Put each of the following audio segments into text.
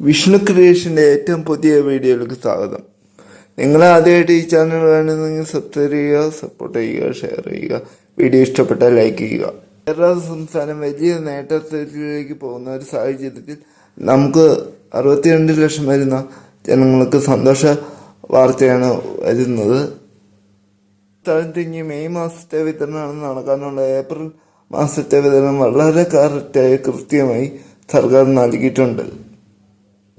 വിഷ്ണു ക്രിയേഷന്റെ ഏറ്റവും പുതിയ വീഡിയോയിലേക്ക് സ്വാഗതം. നിങ്ങൾ ആദ്യമായിട്ട് ഈ ചാനൽ കാണുന്നെങ്കിൽ സബ്സ്ക്രൈബ് ചെയ്യുക സപ്പോർട്ട് ചെയ്യുക ഷെയർ ചെയ്യുക. വീഡിയോ ഇഷ്ടപ്പെട്ടാൽ ലൈക്ക് ചെയ്യുക. കേരള സംസ്ഥാനം വലിയ നേട്ടത്തിലേക്ക് പോകുന്ന ഒരു സാഹചര്യത്തിൽ നമുക്ക് അറുപത്തിരണ്ട് ലക്ഷം വരുന്ന ജനങ്ങൾക്ക് സന്തോഷ വാർത്തയാണ് വരുന്നത്. സ്ഥാനത്ത് തിങ്ങി മെയ് മാസത്തെ വിതരണമാണ് നടക്കാനുള്ള ഏപ്രിൽ മാസത്തെ വിതരണം വളരെ കറക്റ്റായി കൃത്യമായി സർക്കാർ നൽകിയിട്ടുണ്ട്.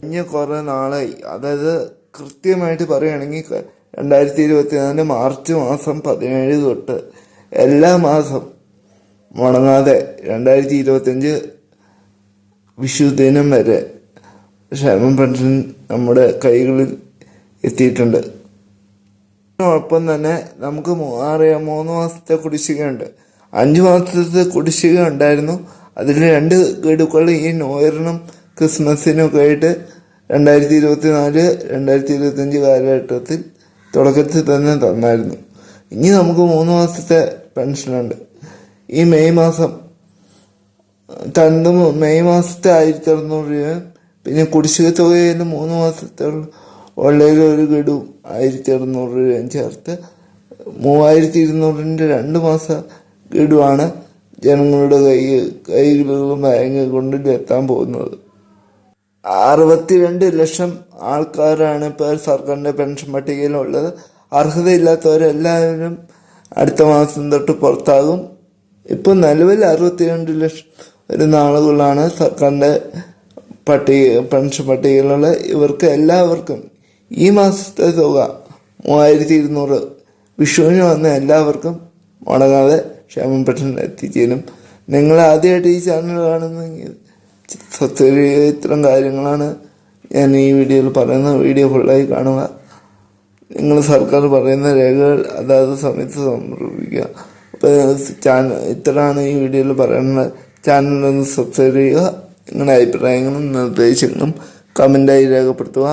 കഴിഞ്ഞ കുറേ നാളായി. അതായത് കൃത്യമായിട്ട് പറയുകയാണെങ്കിൽ രണ്ടായിരത്തി രണ്ടായിരത്തി ഇരുപത്തിനാല് മാർച്ച് മാസം പതിനേഴ് തൊട്ട് എല്ലാ മാസം മുടങ്ങാതെ രണ്ടായിരത്തി ഇരുപത്തഞ്ച് വിഷു ദിനം വരെ ക്ഷേമ പെൻഷൻ നമ്മുടെ കൈകളിൽ എത്തിയിട്ടുണ്ട്. ഒപ്പം തന്നെ നമുക്ക് അറിയാം മൂന്ന് മാസത്തെ കുടിശ്ശികയുണ്ട്. അഞ്ച് മാസത്തെ കുടിശ്ശിക ഉണ്ടായിരുന്നു. അതിൽ രണ്ട് ഗഡുക്കൾ ഈ നോയറിനും ക്രിസ്മസിനും ഒക്കെ ആയിട്ട് രണ്ടായിരത്തി ഇരുപത്തി നാല് രണ്ടായിരത്തി ഇരുപത്തഞ്ച് കാലഘട്ടത്തിൽ തുടക്കത്തിൽ തന്നെ തന്നായിരുന്നു. ഇനി നമുക്ക് മൂന്ന് മാസത്തെ പെൻഷനുണ്ട്. ഈ മെയ് മാസം തന്നും മെയ് മാസത്തെ ആയിരത്തി അറുന്നൂറ് രൂപയും പിന്നെ കുടിശ്ശിക തുകയിൽ മൂന്ന് മാസത്തെ ഉള്ളതിൽ ഒരു ഗഡു ആയിരത്തി അറുന്നൂറ് രൂപയും ചേർത്ത് മൂവായിരത്തി ഇരുന്നൂറിന്റെ രണ്ട് മാസ ഗഡുവാണ് ജനങ്ങളുടെ കൈ കൈകളും ബാങ്ക് കൊണ്ടിട്ട് എത്താൻ പോകുന്നത്. അറുപത്തിരണ്ട് ലക്ഷം ആൾക്കാരാണ് ഇപ്പോൾ സർക്കാരിന്റെ പെൻഷൻ പട്ടികയിലുള്ളത്. അർഹതയില്ലാത്തവരെല്ലാവരും അടുത്ത മാസം തൊട്ട് പുറത്താകും. ഇപ്പോൾ നിലവിൽ അറുപത്തിരണ്ട് ലക്ഷം വരുന്ന ആളുകളാണ് സർക്കാരിന്റെ പട്ടിക പെൻഷൻ പട്ടികയിലുള്ള. ഇവർക്ക് എല്ലാവർക്കും ഈ മാസത്തെ തുക മൂവായിരത്തി ഇരുന്നൂറ് വിഷുവിന് വന്ന എല്ലാവർക്കും മുടങ്ങാതെ ക്ഷേമം പെൻഷൻ എത്തിച്ചേരും. നിങ്ങൾ ആദ്യമായിട്ട് ഈ ചാനൽ കാണുന്നെങ്കിൽ സത്യം ഇത്തരം കാര്യങ്ങളാണ് ഞാൻ ഈ വീഡിയോയിൽ പറയുന്നത്. വീഡിയോ ഫുള്ളായി കാണുക. നിങ്ങൾ സർക്കാർ പറയുന്ന രേഖകൾ അതാത് സമയത്ത് സമർപ്പിക്കുക. അപ്പോൾ ചാനൽ ഇത്രയാണ് ഈ വീഡിയോയിൽ പറയുന്നത്. ചാനലൊന്ന് സബ്സ്ക്രൈബ് ചെയ്യുക. നിങ്ങളുടെ അഭിപ്രായങ്ങളും നിർദ്ദേശങ്ങളും കമന്റായി രേഖപ്പെടുത്തുക.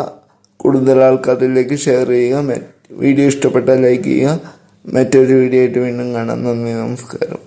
കൂടുതൽ ആൾക്കാരിലേക്ക് ഷെയർ ചെയ്യുക. വീഡിയോ ഇഷ്ടപ്പെട്ടാൽ ലൈക്ക് ചെയ്യുക. മറ്റൊരു വീഡിയോ ആയിട്ട് വീണ്ടും കാണാം. നന്ദി നമസ്കാരം.